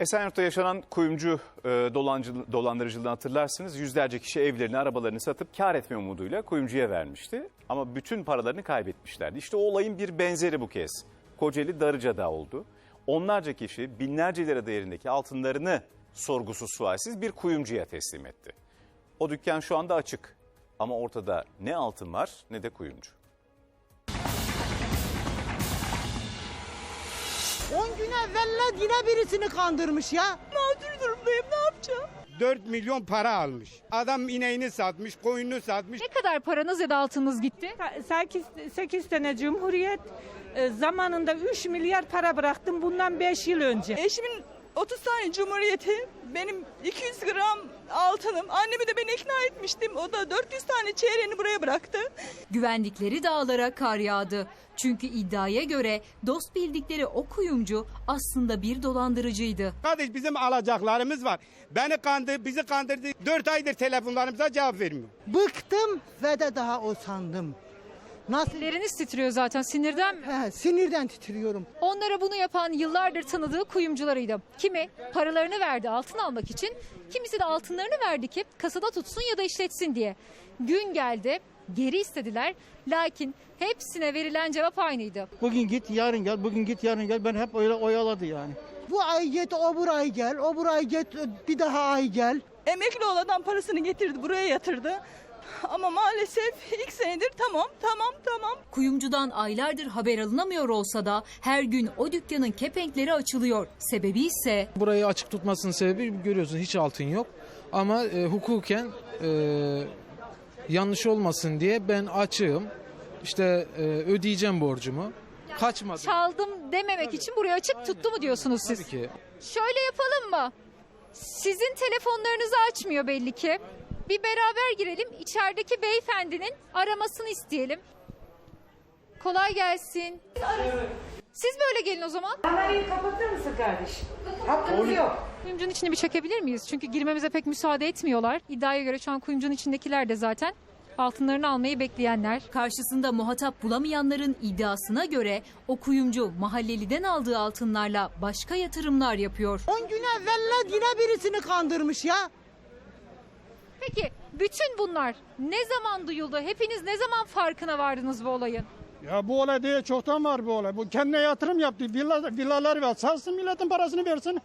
Esenyurt'ta yaşanan kuyumcu e, dolandırıcılığını hatırlarsınız. Yüzlerce kişi evlerini, arabalarını satıp kar etme umuduyla kuyumcuya vermişti. Ama bütün paralarını kaybetmişlerdi. İşte o olayın bir benzeri bu kez. Kocaeli Darıca'da oldu. Onlarca kişi binlerce lira değerindeki altınlarını sorgusuz sualsiz bir kuyumcuya teslim etti. O dükkan şu anda açık ama ortada ne altın var ne de kuyumcu. 10 gün evvella yine birisini kandırmış ya. Mağdur durumdayım ne yapacağım? 4 milyon para almış. Adam ineğini satmış, koyununu satmış. Ne kadar paranız ya da altınız gitti? 8, 8 sene Cumhuriyet e, zamanında 3 milyar para bıraktım bundan 5 yıl önce. Eşimin 30 tane cumhuriyeti, benim 200 gram altınım. Annemi de ben ikna etmiştim. O da 400 tane çeyreğini buraya bıraktı. Güvendikleri dağlara kar yağdı. Çünkü iddiaya göre dost bildikleri o kuyumcu aslında bir dolandırıcıydı. Kardeş bizim alacaklarımız var. Beni kandı, bizi kandırdı. 4 aydır telefonlarımıza cevap vermiyor. Bıktım ve de daha o sandım. Nasıl? Elleriniz titriyor zaten sinirden mi? He, sinirden titriyorum. Onlara bunu yapan yıllardır tanıdığı kuyumcularıydı. Kimi paralarını verdi altın almak için, kimisi de altınlarını verdi ki kasada tutsun ya da işletsin diye. Gün geldi, geri istediler. Lakin hepsine verilen cevap aynıydı. Bugün git yarın gel, bugün git yarın gel. Ben hep öyle oyaladı yani. Bu ay git, o buraya gel, o buraya git, bir daha ay gel. Emekli olan adam parasını getirdi, buraya yatırdı. Ama maalesef ilk senedir tamam, tamam, tamam. Kuyumcudan aylardır haber alınamıyor olsa da her gün o dükkanın kepenkleri açılıyor. Sebebi ise Burayı açık tutmasının sebebi görüyorsun hiç altın yok. Ama e, hukuken e, yanlış olmasın diye ben açığım. İşte e, ödeyeceğim borcumu. Kaçmadım. Çaldım dememek için buraya açık tuttu mu diyorsunuz siz? Tabii ki. Şöyle yapalım mı? Sizin telefonlarınızı açmıyor belli ki. Bir beraber girelim. İçerideki beyefendinin aramasını isteyelim. Kolay gelsin. Siz böyle gelin o zaman. Kamerayı kapatır mısın kardeşim? Hakkımız yok. Kuyumcunun içini bir çekebilir miyiz? Çünkü girmemize pek müsaade etmiyorlar. İddiaya göre şu an kuyumcunun içindekiler de zaten altınlarını almayı bekleyenler. karşısında muhatap bulamayanların iddiasına göre o kuyumcu mahalleliden aldığı altınlarla başka yatırımlar yapıyor. 10 gün evvella yine birisini kandırmış ya. Peki bütün bunlar ne zaman duyuldu? Hepiniz ne zaman farkına vardınız bu olayın? Ya bu olay diye çoktan var bu olay. Bu kendine yatırım yaptı. Villa, villalar ver. Satsın milletin parasını versin.